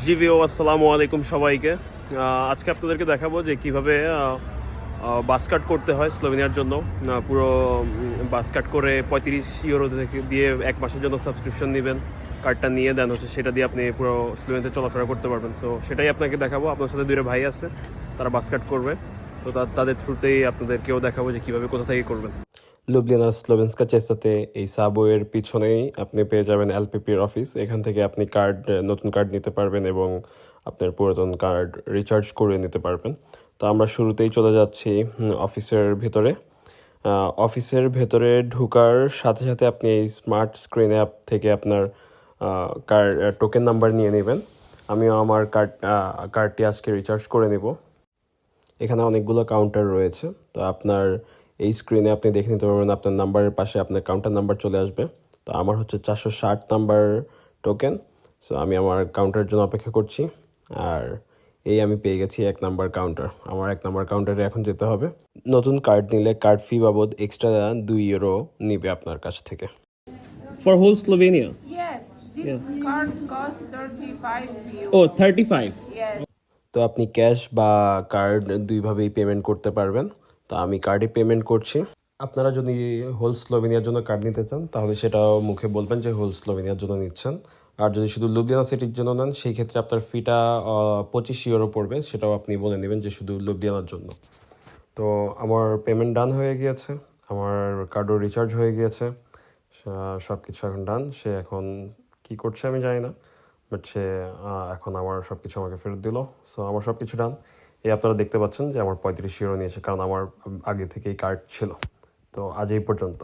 জিভিও আসসালামু আলাইকুম সবাইকে। আজকে আপনাদেরকে দেখাবো যে কীভাবে বাস কাট করতে হয় স্লোভেনিয়ার জন্য। পুরো বাস কাট করে পঁয়ত্রিশ ইউরো দিয়ে এক মাসের জন্য সাবস্ক্রিপশন নেবেন। কার্ডটা নিয়ে দেন হচ্ছে সেটা দিয়ে আপনি পুরো স্লোভেনিয়াতে চলাফেরা করতে পারবেন। সো সেটাই আপনাকে দেখাবো। আপনার সাথে দুটো ভাই আছে, তারা বাস কাট করবে। তা- তাদের থ্রুতেই আপনাদেরকেও দেখাবো যে কীভাবে কোথা থেকে করবেন। লুবলিয়ানা স্লোভেন্সকা চেস্তাতে এই সাবওয়ের পিছনেই আপনি পেয়ে যাবেন এলপিপির অফিস। এখান থেকে আপনি কার্ড, নতুন কার্ড নিতে পারবেন এবং আপনার পুরাতন কার্ড রিচার্জ করে নিতে পারবেন। তো আমরা শুরুতেই চলে যাচ্ছি অফিসের ভেতরে। অফিসের ভেতরে ঢোকার সাথে সাথে আপনি এই স্মার্ট স্ক্রিন অ্যাপ থেকে আপনার কার্ড টোকেন নাম্বার নিয়ে নেবেন। আমিও আমার কার্ড কার্ডটি আজকে রিচার্জ করে নেব। এখানে অনেকগুলো কাউন্টার রয়েছে। তো আপনার এই স্ক্রিনে আপনি দেখে নিতে পারবেন আপনার নাম্বারের পাশে আপনার কাউন্টার নাম্বার চলে আসবে। তো আমার হচ্ছে চারশো ষাট নাম্বার টোকেন সো আমি আমার কাউন্টারের জন্য অপেক্ষা করছি। আর এই আমি পেয়ে গেছি এক নাম্বার কাউন্টার আমার এক নাম্বার কাউন্টারে এখন যেতে হবে। নতুন কার্ড নিলে কার্ড ফি বাবদ এক্সট্রা দুই ইউরো নিবে আপনার কাছ থেকে। For whole Slovenia Yes, this card costs 35 euro. ও থার্টি ফাইভ তো আপনি ক্যাশ বা কার্ড দুইভাবেই পেমেন্ট করতে পারবেন। তো আমি কার্ডে পেমেন্ট করছি। আপনারা যদি হোল স্লোভেনিয়ার জন্য কার্ড নিতে চান, তাহলে সেটাও মুখে বলবেন যে হোল স্লোভেনিয়ার জন্য নিচ্ছেন। আর যদি শুধু লুবলিয়ানা সিটির জন্য নেন, সেই ক্ষেত্রে আপনার ফিটা পঁচিশ ইউরো পড়বে, সেটাও আপনি বলে নেবেন যে শুধু লুবলিয়ানার জন্য। তো আমার পেমেন্ট ডান হয়ে গিয়েছে, আমার কার্ডও রিচার্জ হয়ে গিয়েছে সব কিছু এখন ডান সে এখন কি করছে আমি জানি না বাট সে এখন আমার সব কিছু আমাকে ফেরত দিল। সো আমার সব কিছু ডান এই আপনারা দেখতে পাচ্ছেন যে আমার পঁয়ত্রিশ ইউরো নিয়েছে, কারণ আমার আগে থেকেই কার্ড ছিল। তো আজ এই পর্যন্ত।